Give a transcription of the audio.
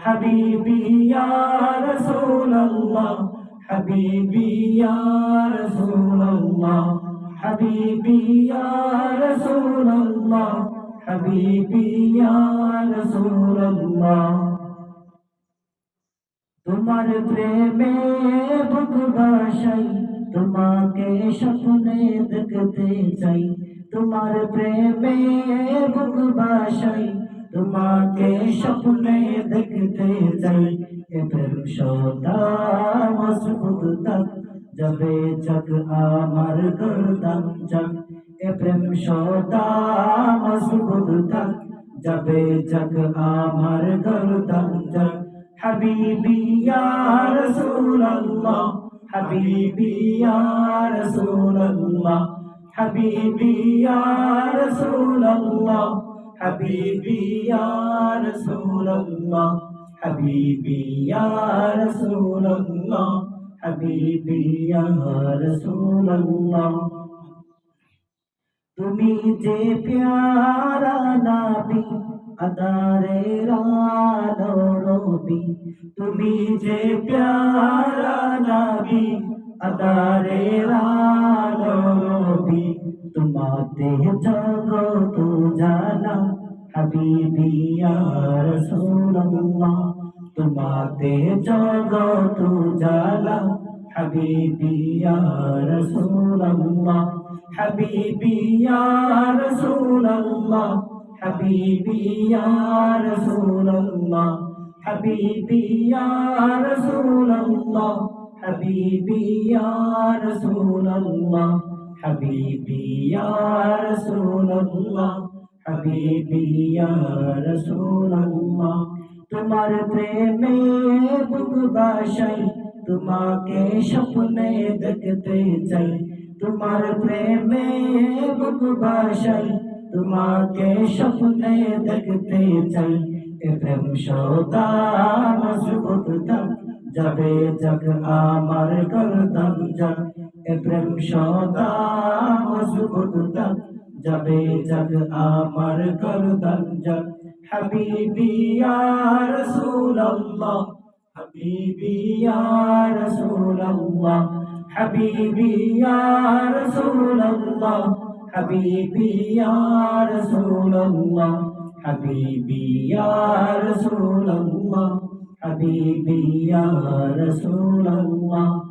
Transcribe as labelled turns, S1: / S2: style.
S1: حبيبي يا رسول الله حبيبي يا رسول الله حبيبي يا رسول الله حبيبي يا رسول الله তোমার প্রেমে বুক বাসাই তোমাকে স্বপ্নে দেখতে চাই তোমার প্রেমে বুক বাসাই তোমাকে স্বপ্নে দেখতে চাই এদের সদা সুদান যাবে চক আমার গর্দান চক এ প্রেম সদা সুদান যাবে চক আমার গর্দান চক হাবিবি ইয়া রাসূলুল্লাহ, হাবিবি ইয়া রাসূলুল্লাহ, হাবিবি ইয়া রাসূলুল্লাহ। حبيبي يا رسول الله حبيبي يا رسول الله حبيبي يا رسول الله তুমি যে প্যারা নাবি আদারে রালো রবি তুমি যে প্যারা নাবি আদারে রালো রবি সহ্য কত জানা, হাবিবি রসুল্লাহ তোমাতে জগত জানা, হাবিবি রসুল্লাহ হাবিবি রসুল্লাহ হাবিবি রসুল্লাহ হাবিবি রসুল্লাহ হাবিবি حبيبي يا رسول الله حبيبي يا رسول الله حبيبي يا رسول الله حبيبي يا رسول الله তোমার প্রেমে বুক বাসাই তোমাকে স্বপ্নে দেখতে চাই তোমার প্রেমে বুক বাসাই তোমাকে স্বপ্নে দেখতে চাই এ প্রেম সদা মজবুত থাক যাবে জগ আমার গর্দান যাক এ প্রেম সদা মজবুত তাক যাবে যাক আমার গরদান যাক। হাবিবি ইয়া রাসূলুল্লাহ, হাবিবি ইয়া রাসূলুল্লাহ, হাবিবি ইয়া রাসূলুল্লাহ, হাবিবি ইয়া রাসূলুল্লাহ, হাবিবি ইয়া রাসূলুল্লাহ, হাবিবি ইয়া রাসূলুল্লাহ।